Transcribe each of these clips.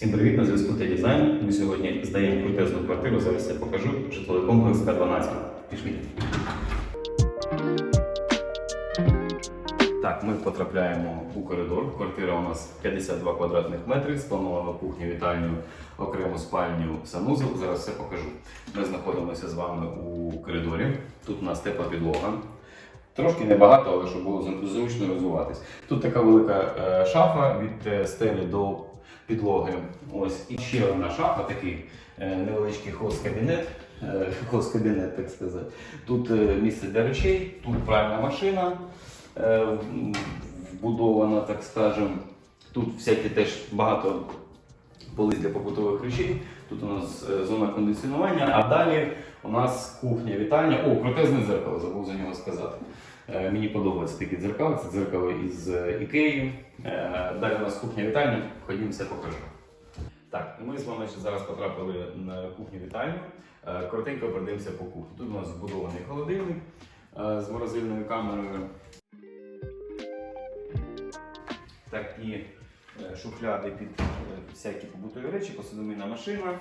Всім привіт, на зв'язку та дизайн. Ми сьогодні здаємо крутезну квартиру. Зараз я покажу житловий комплекс К12. Пішли. Так, ми потрапляємо у коридор. Квартира у нас 52 квадратних метри, спланована кухню, вітальню, окрему спальню, санузел. Зараз все покажу. Ми знаходимося з вами у коридорі. Тут у нас тепла підлога. Трошки небагато, але щоб було зручно розвиватись. Тут така велика е, шафа від е, стелі до підлоги. Ось і ще одна шафа, такий е, невеличкий хост-кабінет. е, Хост-кабінет, так сказати. Тут е, місце для речей, тут пральна машина вбудована, так скажем. Тут всякі теж багато полиць для побутових речей. Тут у нас е, зона кондиціонування, а далі у нас кухня, вітальня. О, протезне дзеркало, забув за нього сказати. Е, Мені подобається такі дзеркала, це дзеркало із е, Ікеї. Далі у нас кухня вітальня, ходімо все покажу. Так, ми з вами ще зараз потрапили на кухню вітальню. Е, Коротенько пройдемося по кухні. Тут у нас збудований холодильник з морозильною камерою. Такі е, шухляди під е, всякі побутові речі, посудомийна машина.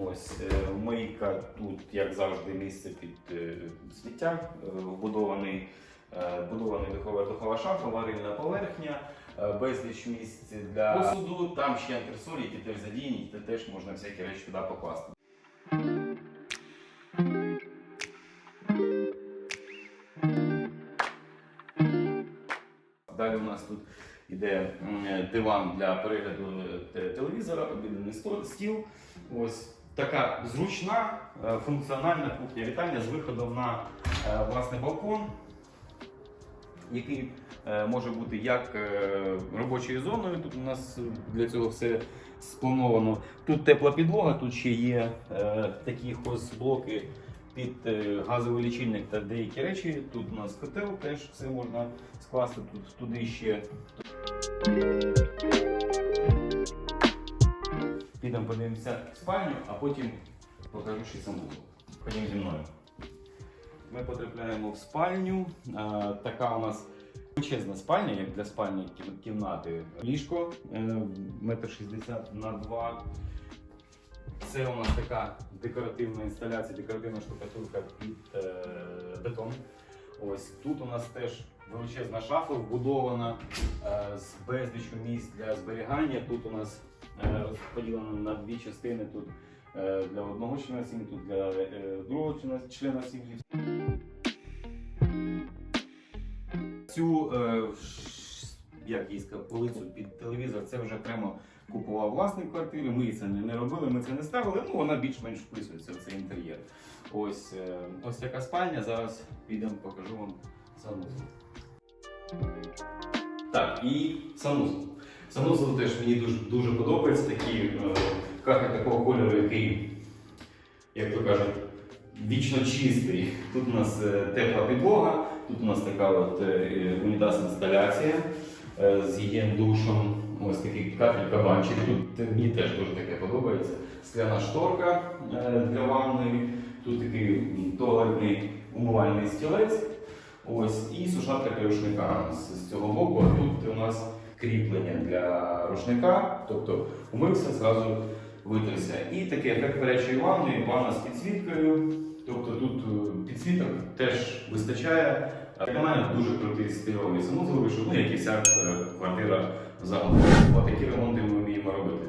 Ось е, мийка тут, як завжди, місце під е, сміття, е, вбудований, е, духова духова шафа, варильна поверхня, е, безліч місць для посуду. Там ще антресолі, які теж задіяні, теж можна всякі речі туди покласти. Нас тут іде диван для перегляду е, телевізора, обідний стіл. Ось така зручна, е, функціональна кухня вітальня з виходом на е, власний балкон, який е, може бути як е, робочою зоною. Тут у нас для цього все сплановано. Тут тепла підлога, тут ще є е, такі блоки під е, газовий лічильник та деякі речі. Тут у нас котел теж все можна скласти. Тут туди ще. Підемо подивимося спальню, а потім покажу ще саму. Ходімо зі мною. Ми потрапляємо в спальню. Е, така у нас величезна спальня, як для спальні кімнати. Ліжко е, метр шістдесят на 2. Це у нас така декоративна інсталяція, декоративна штукатурка під е, бетон. Ось тут у нас теж величезна шафа вбудована е, з безлічу місць для зберігання. Тут у нас е, розподілено на дві частини. Тут е, для одного члена сім'ї, тут для е, другого члена, сім'ї. Цю е, як їй полицю під телевізор це вже окремо купував власник квартири. Ми це не, робили, ми це не ставили. Ну вона більш-менш вписується в цей інтер'єр. Ось е, ось така спальня. Зараз підемо, покажу вам санузел. Так, і санузел. Санузел теж мені дуже, дуже подобається. Такі е, кахи такого кольору, який, як то кажуть, вічно чистий. Тут у нас е, тепла підлога, тут у нас така от унітаз інсталяція з гігієн душем. Ось такий кафель кабанчик. Тут е, мені теж дуже таке подобається. Скляна шторка е, для ванної. Тут такий туалетний умивальний стілець. Ось і сушарка для рушника з, цього боку. А тут у нас кріплення для рушника, тобто умився, зразу витерся. І такий ефект гарячої ванни, ванна з підсвіткою. Тобто тут е, підсвіток теж вистачає. Для мене дуже крутий стильовий санузел вийшов, ну як і вся квартира загалом. Отакі ремонти ми вміємо робити.